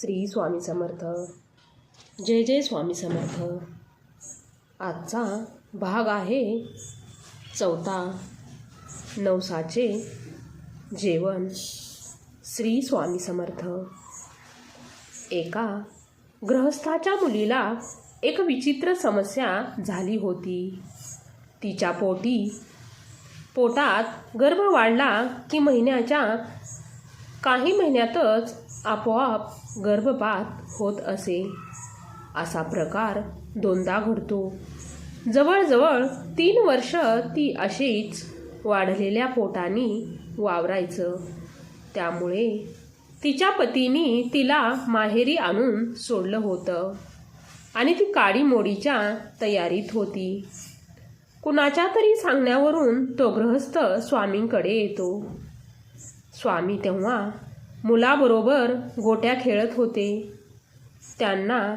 श्री स्वामी समर्थ. जय जय स्वामी समर्थ. आजचा भाग आहे चौथा नवसाचे जेवण. श्री स्वामी समर्थ. एका गृहस्थाच्या मुलीला एक विचित्र समस्या झाली होती. तिच्या पोटी पोटात गर्भ वाढला की महिन्याच्या काही महिन्यातच आपोआप गर्भपात होत असे. असा प्रकार दोनदा घडतो. जवळजवळ तीन वर्ष ती अशीच वाढलेल्या पोटानी वावरायचं. त्यामुळे तिच्या पतीनी तिला माहेरी आणून सोडलं होतं आणि ती काडी मोडीच्या तयारीत होती. कुणाच्या तरी सांगण्यावरून तो गृहस्थ स्वामींकडे येतो. स्वामी तेव्हा मुलाबरोबर गोट्या खेळत होते. त्यांना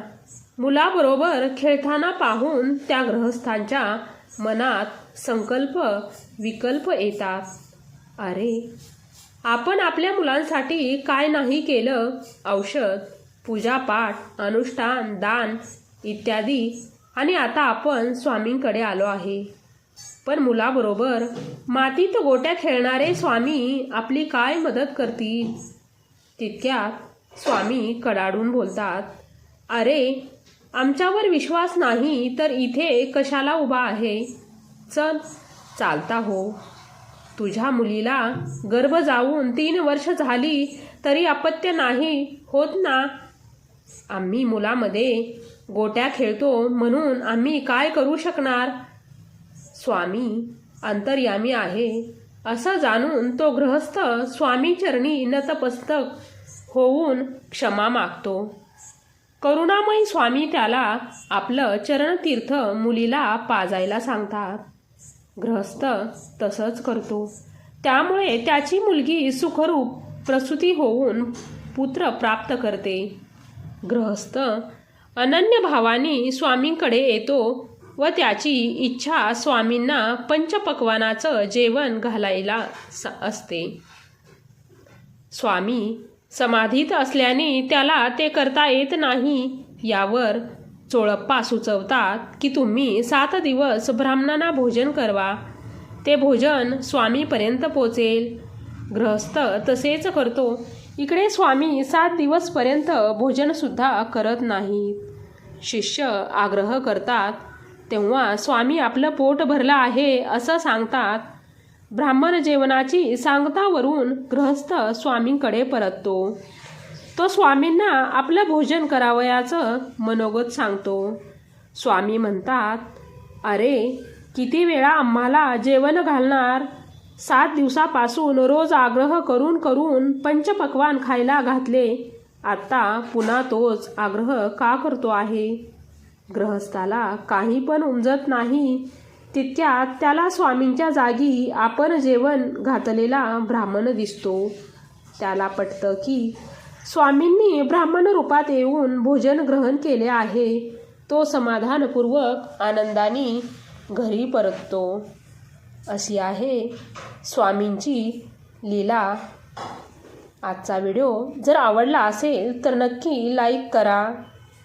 मुलाबरोबर खेळताना पाहून त्या गृहस्थांच्या मनात संकल्प विकल्प येतात. अरे आपण आपल्या मुलांसाठी काय नाही केलं? औषध पूजापाठ अनुष्ठान दान इत्यादी. आणि आता आपण स्वामींकडे आलो आहे. पण मुलाबरोबर मातीत गोट्या खेळणारे स्वामी आपली काय मदत करतील? तितक्यात स्वामी कडाडून बोलतात अरे आमच्यावर विश्वास नाही तर इथे कशाला उभा आहे? चल चालता हो. तुझ्या मुलीला गर्भ जाऊन तीन वर्ष झाली तरी अपत्य नाही होत ना? आम्ही मुलामध्ये गोट्या खेळतो म्हणून आम्ही काय करू शकणार? स्वामी अंतर्यामी आहे. असं जाणून तो गृहस्थ स्वामीचरणी नतपस्तक होऊन क्षमा मागतो. करुणामयी स्वामी त्याला आपलं चरणतीर्थ मुलीला पाजायला सांगतात. गृहस्थ तसंच करतो. त्यामुळे त्याची मुलगी सुखरूप प्रसूती होऊन पुत्र प्राप्त करते. गृहस्थ अनन्य भावानी स्वामींकडे येतो. व त्याची इच्छा स्वामींना पंचपक्वानाचं जेवण घालायला स- असते. स्वामी समाधीत असल्याने त्याला ते करता येत नाही. यावर चोळप्पा सुचवतात की तुम्ही सात दिवस ब्राह्मणांना भोजन करवा. ते भोजन स्वामीपर्यंत पोचेल. गृहस्थ तसेच करतो. इकडे स्वामी सात दिवसपर्यंत भोजनसुद्धा करत नाहीत. शिष्य आग्रह करतात तेव्हा स्वामी आपलं पोट भरलं आहे असं सांगतात. ब्राह्मण जेवणाची सांगतावरून गृहस्थ स्वामींकडे परततो. तो स्वामींना आपलं भोजन करावयाचं मनोगत सांगतो. स्वामी म्हणतात अरे किती वेळा आम्हाला जेवण घालणार? सात दिवसापासून रोज आग्रह करून करून पंचपक्वान खायला घातले. आत्ता पुन्हा तोच आग्रह का करतो आहे? गृहस्थाला काही पण उमजत नाही तितक्यात त्याला स्वामींच्या जागी आपण जेवण घातलेला ब्राह्मण दिसतो. त्याला पटतं की स्वामींनी ब्राह्मण रूपात येऊन भोजन ग्रहण केले आहे. तो समाधानपूर्वक आनंदाने घरी परततो. अशी आहे स्वामींची लीला. आजचा व्हिडिओ जर आवडला असेल तर नक्की लाईक करा.